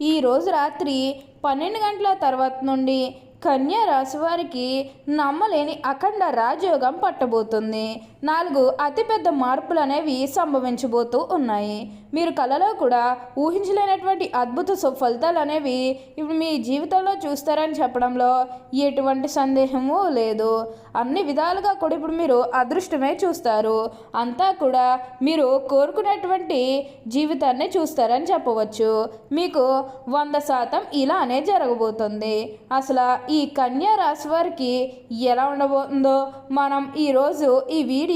ఈరోజు రాత్రి పన్నెండు గంటల తర్వాత నుండి కన్యా రాశి వారికి నమ్మలేని అఖండ రాజయోగం పట్టబోతుంది. నాలుగు అతిపెద్ద మార్పులు అనేవి సంభవించబోతూ ఉన్నాయి. మీరు కళలో కూడా ఊహించలేనటువంటి అద్భుత సు- ఫలితాలు అనేవి ఇప్పుడు మీ జీవితంలో చూస్తారని చెప్పడంలో ఎటువంటి సందేహము లేదు. అన్ని విధాలుగా కూడా ఇప్పుడు మీరు అదృష్టమే చూస్తారు. అంతా కూడా మీరు కోరుకునేటువంటి జీవితాన్ని చూస్తారని చెప్పవచ్చు. మీకు వంద శాతం ఇలానే జరగబోతుంది. అసలు ఈ కన్యా రాశి వారికి ఎలా ఉండబోతుందో మనం ఈరోజు ఈ వీడియో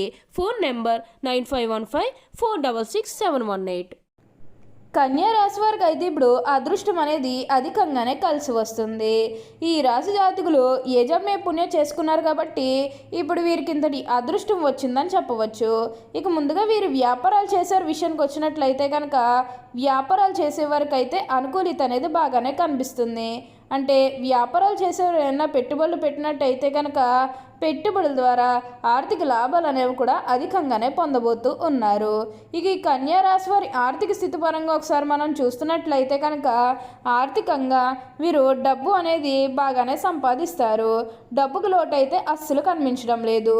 సంప్రదించండి phone number nine five one five four double six seven one eight. కన్యా రాశి వారికి అయితే ఇప్పుడు అదృష్టం అనేది అధికంగానే కలిసి వస్తుంది. ఈ రాశి జాతకులు యజమే పుణ్యం చేసుకున్నారు కాబట్టి ఇప్పుడు వీరికి ఇంతటి అదృష్టం వచ్చిందని చెప్పవచ్చు. ఇక ముందుగా వీరు వ్యాపారాలు చేసే విషయానికి వచ్చినట్లయితే కనుక వ్యాపారాలు చేసేవారికి అయితే అనుకూలిత అనేది బాగానే కనిపిస్తుంది. అంటే వ్యాపారాలు చేసేవారు ఏమైనా పెట్టుబడులు పెట్టినట్టయితే కనుక పెట్టుబడుల ద్వారా ఆర్థిక లాభాలు అనేవి కూడా అధికంగానే పొందబోతూ ఉన్నారు. ఇక ఈ కన్యారాశి వారి ఆర్థిక స్థితి పరంగా ఒకసారి మనం చూస్తున్నట్లయితే కనుక ఆర్థికంగా వీరు డబ్బు అనేది బాగానే సంపాదిస్తారు. డబ్బుకు లోటైతే అస్సలు కనిపించడం లేదు.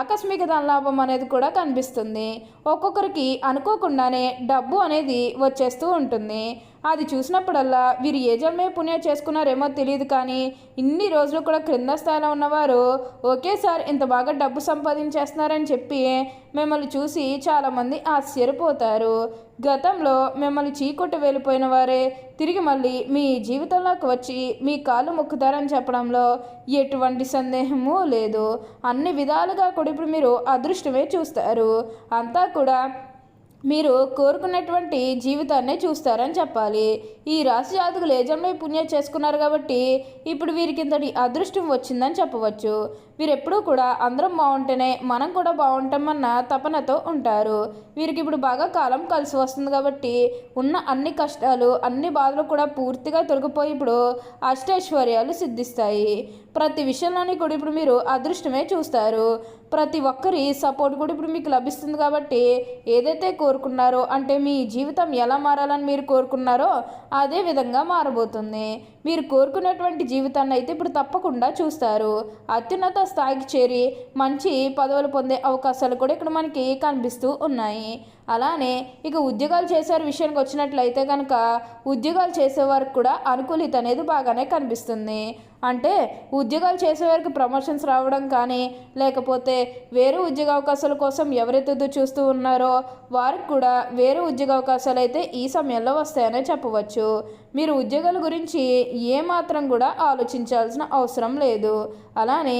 ఆకస్మిక ధనలాభం అనేది కూడా కనిపిస్తుంది. ఒక్కొక్కరికి అనుకోకుండానే డబ్బు అనేది వచ్చేస్తూ ఉంటుంది. అది చూసినప్పుడల్లా వీరు ఏ జన్మే పుణ్యం చేసుకున్నారేమో తెలియదు కానీ ఇన్ని రోజులు కూడా క్రింద స్థాయిలో ఉన్నవారు ఒకేసారి ఇంత బాగా డబ్బు సంపాదించేస్తున్నారని చెప్పి మిమ్మల్ని చూసి చాలామంది ఆశ్చర్యపోతారు. గతంలో మిమ్మల్ని చీకొట్టి వెళ్ళిపోయిన వారే తిరిగి మళ్ళీ మీ జీవితంలోకి వచ్చి మీ కాళ్ళు మొక్కుతారని చెప్పడంలో ఎటువంటి సందేహము లేదు. అన్ని విధాలుగా కూడా ఇప్పుడు మీరు అదృష్టమే చూస్తారు. అంతా కూడా మీరు కోరుకున్నటువంటి జీవితాన్నే చూస్తారని చెప్పాలి. ఈ రాశి జాతకులు ఏ జన్మ పుణ్యం చేసుకున్నారు కాబట్టి ఇప్పుడు వీరికి ఇంతటి అదృష్టం వచ్చిందని చెప్పవచ్చు. వీరెప్పుడూ కూడా అందరం బాగుంటేనే మనం కూడా బాగుంటామన్న తపనతో ఉంటారు. వీరికి ఇప్పుడు బాగా కాలం కలిసి వస్తుంది కాబట్టి ఉన్న అన్ని కష్టాలు అన్ని బాధలు కూడా పూర్తిగా తొలగిపోయి ఇప్పుడు అష్టైశ్వర్యాలు సిద్ధిస్తాయి. ప్రతి విషయంలోని కూడా ఇప్పుడు మీరు అదృష్టమే చూస్తారు. ప్రతి ఒక్కరి సపోర్ట్ కూడా ఇప్పుడు మీకు లభిస్తుంది కాబట్టి ఏదైతే కోరుకున్నారో అంటే మీ జీవితం ఎలా మారాలని మీరు కోరుకున్నారో అదే విధంగా మారబోతుంది. మీరు కోరుకున్నటువంటి జీవితాన్ని అయితే ఇప్పుడు తప్పకుండా చూస్తారు. అత్యున్నత స్థాయికి చేరి మంచి పదవులు పొందే అవకాశాలు కూడా ఇక్కడ మనకి కనిపిస్తూ ఉన్నాయి. అలానే ఇక ఉద్యోగాలు చేసే విషయానికి వచ్చినట్లయితే కనుక ఉద్యోగాలు చేసేవారికి కూడా అనుకూలిత అనేది బాగానే కనిపిస్తుంది. అంటే ఉద్యోగాలు చేసేవారికి ప్రమోషన్స్ రావడం కానీ లేకపోతే వేరే ఉద్యోగ అవకాశాల కోసం ఎవరైతే చూస్తూ ఉన్నారో వారికి కూడా వేరే ఉద్యోగ అవకాశాలు అయితే ఈ సమయంలో వస్తాయనే చెప్పవచ్చు. మీరు ఉద్యోగాల గురించి ఏమాత్రం కూడా ఆలోచించాల్సిన అవసరం లేదు. అలానే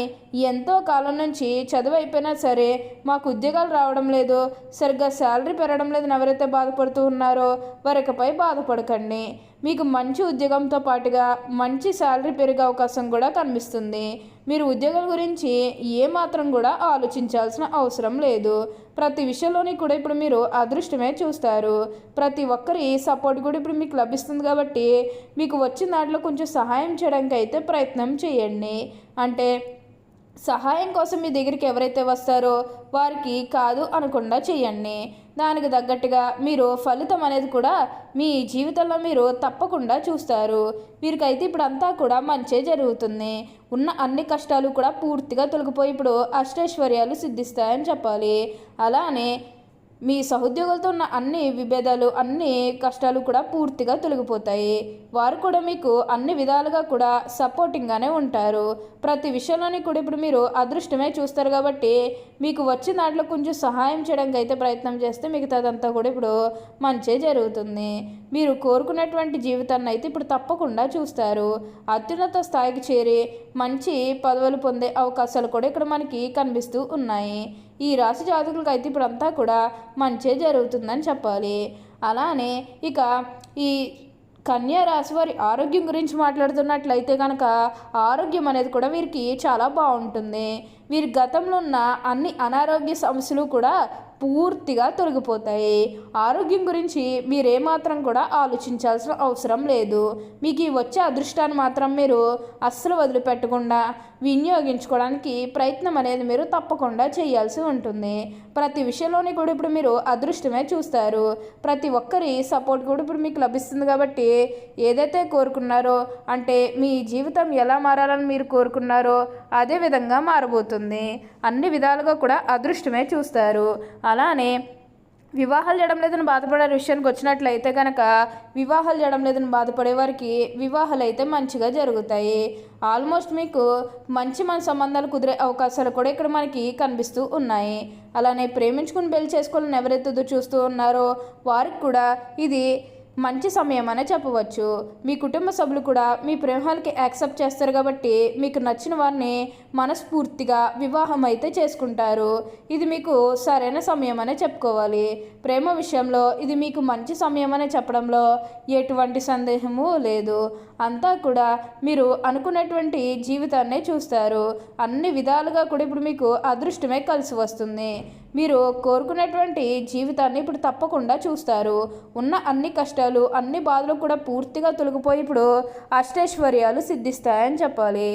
ఎంతో కాలం నుంచి చదువు అయిపోయినా సరే మాకు ఉద్యోగాలు రావడం లేదు సరిగ్గా శాలరీ పెరగడం లేదని ఎవరైతే బాధపడుతూ ఉన్నారో వారికపై బాధపడకండి. మీకు మంచి ఉద్యోగంతో పాటుగా మంచి శాలరీ పెరిగే అవకాశం కూడా కనిపిస్తుంది. మీరు ఉద్యోగాల గురించి ఏమాత్రం కూడా ఆలోచించాల్సిన అవసరం లేదు. ప్రతి విషయంలోని కూడా ఇప్పుడు మీరు అదృష్టమే చూస్తారు. ప్రతి ఒక్కరి సపోర్ట్ కూడా ఇప్పుడు మీకు లభిస్తుంది కాబట్టి మీకు వచ్చిన దాంట్లో కొంచెం సహాయం చేయడానికి అయితే ప్రయత్నం చేయండి. అంటే సహాయం కోసం మీ దగ్గరికి ఎవరైతే వస్తారో వారికి కాదు అనకుండా చేయండి. దానికి తగ్గట్టుగా మీరు ఫలితం అనేది కూడా మీ జీవితంలో మీరు తప్పకుండా చూస్తారు. వీరికైతే ఇప్పుడు అంతా కూడా మంచే జరుగుతుంది. ఉన్న అన్ని కష్టాలు కూడా పూర్తిగా తొలగిపోయి ఇప్పుడు అష్టైశ్వర్యాలు సిద్ధిస్తాయని చెప్పాలి. అలానే మీ సహోద్యోగులతో ఉన్న అన్ని విభేదాలు అన్ని కష్టాలు కూడా పూర్తిగా తొలగిపోతాయి. వారు కూడా మీకు అన్ని విధాలుగా కూడా సపోర్టింగ్గానే ఉంటారు. ప్రతి విషయంలోని కూడా ఇప్పుడు మీరు అదృష్టమే చూస్తారు కాబట్టి మీకు వచ్చిన దాంట్లో కొంచెం సహాయం చేయడానికి అయితే ప్రయత్నం చేస్తే మిగతాదంతా కూడా ఇప్పుడు మంచే జరుగుతుంది. మీరు కోరుకున్నటువంటి జీవితాన్ని అయితే ఇప్పుడు తప్పకుండా చూస్తారు. అత్యున్నత స్థాయికి చేరి మంచి పదవులు పొందే అవకాశాలు కూడా ఇక్కడ మనకి కనిపిస్తూ ఉన్నాయి. ఈ రాశి జాతకులకు అయితే ఇప్పుడు అంతా కూడా మంచే జరుగుతుందని చెప్పాలి. అలానే ఇక ఈ కన్యా రాశి వారి ఆరోగ్యం గురించి మాట్లాడుతున్నట్లయితే కనుక ఆరోగ్యం అనేది కూడా వీరికి చాలా బాగుంటుంది. వీరి గతంలో ఉన్న అన్ని అనారోగ్య సమస్యలు కూడా పూర్తిగా తొలగిపోతాయి. ఆరోగ్యం గురించి మీరేమాత్రం కూడా ఆలోచించాల్సిన అవసరం లేదు. మీకు ఈ వచ్చే అదృష్టాన్ని మాత్రం మీరు అస్సలు వదిలిపెట్టకుండా వినియోగించుకోవడానికి ప్రయత్నం అనేది మీరు తప్పకుండా చేయాల్సి ఉంటుంది. ప్రతి విషయంలోని కూడా ఇప్పుడు మీరు అదృష్టమే చూస్తారు. ప్రతి ఒక్కరి సపోర్ట్ కూడా ఇప్పుడు మీకు లభిస్తుంది కాబట్టి ఏదైతే కోరుకున్నారో అంటే మీ జీవితం ఎలా మారాలని మీరు కోరుకున్నారో అదే విధంగా మారబోతుంది. అన్ని విధాలుగా కూడా అదృష్టమే చూస్తారు. అలానే వివాహాలు చేయడం లేదని బాధపడే విషయానికి వచ్చినట్లయితే కనుక వివాహాలు చేయడం లేదని బాధపడే వారికి వివాహాలు అయితే మంచిగా జరుగుతాయి. ఆల్మోస్ట్ మీకు మంచి మన సంబంధాలు కుదిరే అవకాశాలు కూడా ఇక్కడ మనకి కనిపిస్తూ ఉన్నాయి. అలానే ప్రేమించుకుని పెళ్ళి చేసుకోవాలని ఎవరైతే చూస్తూ ఉన్నారో వారికి కూడా ఇది మంచి సమయం అనే చెప్పవచ్చు. మీ కుటుంబ సభ్యులు కూడా మీ ప్రేమాలకి యాక్సెప్ట్ చేస్తారు కాబట్టి మీకు నచ్చిన వారిని మనస్ఫూర్తిగా వివాహం అయితే చేసుకుంటారు. ఇది మీకు సరైన సమయం అనే చెప్పుకోవాలి. ప్రేమ విషయంలో ఇది మీకు మంచి సమయం అనే చెప్పడంలో ఎటువంటి సందేహము లేదు. అంతా కూడా మీరు అనుకున్నటువంటి జీవితాన్నే చూస్తారు. అన్ని విధాలుగా కూడా ఇప్పుడు మీకు అదృష్టమే కలిసి వస్తుంది. మీరు కోరుకున్నటువంటి జీవితాన్ని ఇప్పుడు తప్పకుండా చూస్తారు. ఉన్న అన్ని కష్టాలు అన్ని బాధలు కూడా పూర్తిగా తొలగిపోయి ఇప్పుడు అష్టైశ్వర్యాలు సిద్ధిస్తాయని చెప్పాలి.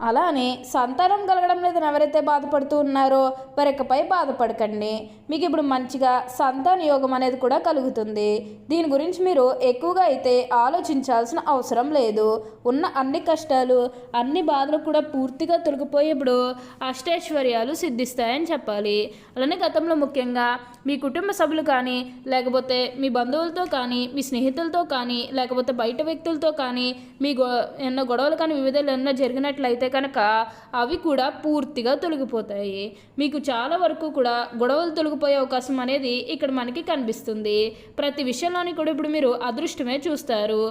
అలానే సంతానం కలగడం లేదని ఎవరైతే బాధపడుతూ ఉన్నారో వారికపై బాధపడకండి. మీకు ఇప్పుడు మంచిగా సంతాన యోగం అనేది కూడా కలుగుతుంది. దీని గురించి మీరు ఎక్కువగా అయితే ఆలోచించాల్సిన అవసరం లేదు. ఉన్న అన్ని కష్టాలు అన్ని బాధలు కూడా పూర్తిగా తొలగిపోయి ఇప్పుడు అష్టైశ్వర్యాలు సిద్ధిస్తాయని చెప్పాలి. అలానే గతంలో ముఖ్యంగా మీ కుటుంబ సభ్యులు కానీ లేకపోతే మీ బంధువులతో కానీ మీ స్నేహితులతో కానీ లేకపోతే బయట వ్యక్తులతో కానీ మీ గొ ఎన్నో గొడవలు కానీ వివిధలు ఎన్నో జరిగినట్లయితే కనుక అవి కూడా పూర్తిగా తొలగిపోతాయి. మీకు చాలా వరకు కూడా గొడవలు తొలగిపోయే అవకాశం అనేది ఇక్కడ మనకి కనిపిస్తుంది. ప్రతి విషయంలోని కూడా ఇప్పుడు మీరు అదృష్టమే చూస్తారు.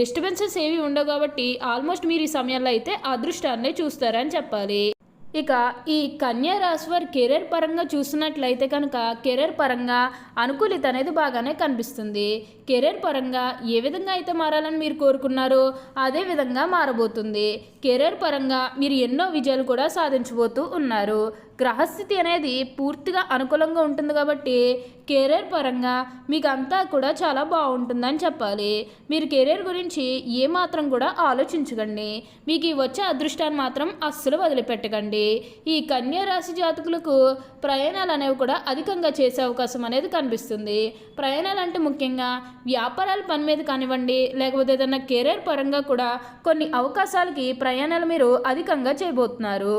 డిస్టర్బెన్సెస్ ఏవి ఉండవు కాబట్టి ఆల్మోస్ట్ మీరు ఈ సమయంలో అయితే అదృష్టాన్ని చూస్తారని చెప్పాలి. ఇక ఈ కన్యా రాశి వారి కెరీర్ పరంగా చూసినట్లయితే కనుక కెరీర్ పరంగా అనుకూలిత అనేది బాగానే కనిపిస్తుంది. కెరీర్ పరంగా ఏ విధంగా అయితే మారాలని మీరు కోరుకున్నారో అదే విధంగా మారబోతుంది. కెరీర్ పరంగా మీరు ఎన్నో విజయాలు కూడా సాధించబోతూ ఉన్నారు. గ్రహస్థితి అనేది పూర్తిగా అనుకూలంగా ఉంటుంది కాబట్టి కెరీర్ పరంగా మీకు అంతా కూడా చాలా బాగుంటుందని చెప్పాలి. మీరు కెరీర్ గురించి ఏమాత్రం కూడా ఆలోచించకండి. మీకు ఈ వచ్చే అదృష్టాన్ని మాత్రం అస్సలు వదిలిపెట్టకండి. ఈ కన్యా రాశి జాతకులకు ప్రయాణాలు అనేవి కూడా అధికంగా చేసే అవకాశం అనేది కనిపిస్తుంది. ప్రయాణాలు అంటే ముఖ్యంగా వ్యాపారాల పని మీద కానివ్వండి లేకపోతే ఏదైనా కెరీర్ పరంగా కూడా కొన్ని అవకాశాలకి ప్రయాణాలు మీరు అధికంగా చేయబోతున్నారు.